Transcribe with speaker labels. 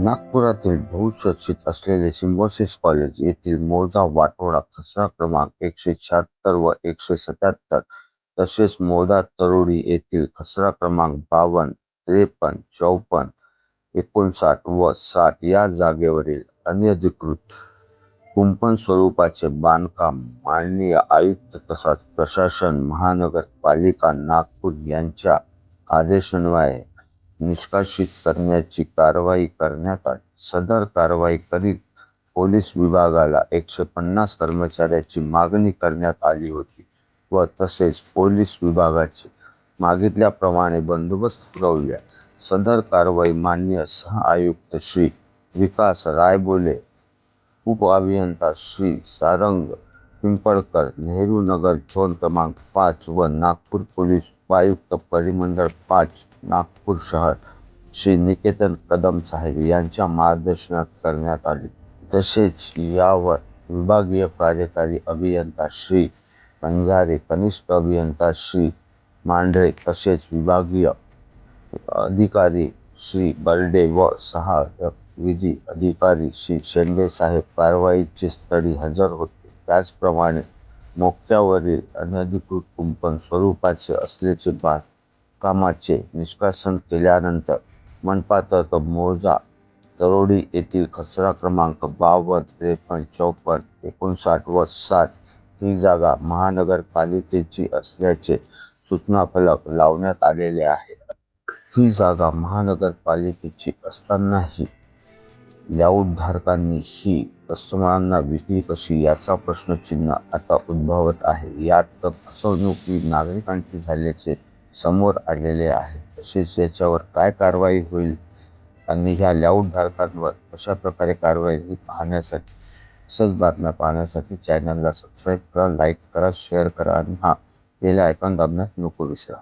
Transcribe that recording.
Speaker 1: नागपुरातील बहुचर्चित असलेले सिम्बॉयसिस कॉलेज येथील मोजा वाटोळा खसरा क्रमांक एकशे शहात्तर व एकशे सत्याहत्तर तसेच मोदा तरोडी येथील खसरा क्रमांक बावन्न त्रेपन्न चौपन्न एकोणसाठ व साठ या जागेवरील अनधिकृत कुंपण स्वरूपाचे बांधकाम माननीय आयुक्त तसाच प्रशासन महानगरपालिका नागपूर यांच्या आदेशान्वये निष्कासित करण्याची कारवाई करण्यात आली. सदर कारवाई करीत पोलीस विभागाला एकशे पन्नास कर्मचाऱ्याची मागणी करण्यात आली होती व तसेच पोलीस विभागाचे मागितल्याप्रमाणे बंदोबस्त पुरवल्या सदर कारवाई माननीय सहआयुक्त श्री विकास रायबोले, उपअभियंता श्री सारंग पिंपळकर, नेहरू नगर झोन क्रमांक पाच व नागपूर पोलीस उपायुक्त परिमंडळ पाच, नागपूर शहर श्री निकेतन कदम साहेब यांच्या मार्गदर्शनात करण्यात आली. तसेच यावर विभागीय कार्यकारी अभियंता श्री पंजारे, कनिष्ठ अभियंता श्री मांढरे तसेच विभागीय अधिकारी श्री बर्डे व सहा विधी अधिकारी श्री शेंडे साहेब कारवाईचे स्थळी हजर होते. त्याचप्रमाणे मोक्यावरील अनधिकृत कुंपण स्वरूपाचे असल्याचे बांधकामाचे निष्कासन केल्यानंतर मनपातर्फे मोजा तरोडी येथील कचरा क्रमांक बावन्न त्रेपन्न चौपन्न एकोणसाठ व साठ ही जागा महानगरपालिकेची असल्याचे सूचनाफलक लावण्यात आलेले आहे. ही जागा महानगरपालिकेची असतानाही लेआऊटधारकांनी ही कस्टमरांना विकली कशी याचा प्रश्नचिन्ह आता उद्भवत आहे. यात फसवणुकी नागरिकांची झाल्याचे समोर आलेले आहे. तसेच याच्यावर काय कारवाई होईल आणि ह्या अशा प्रकारे कारवाई होईल पाहण्यासाठी तसंच बातम्या पाहण्यासाठी चॅनलला सबस्क्राईब करा, लाईक करा, शेअर करा आणि हा बेल आयकॉन दाबण्यास नको विसरा.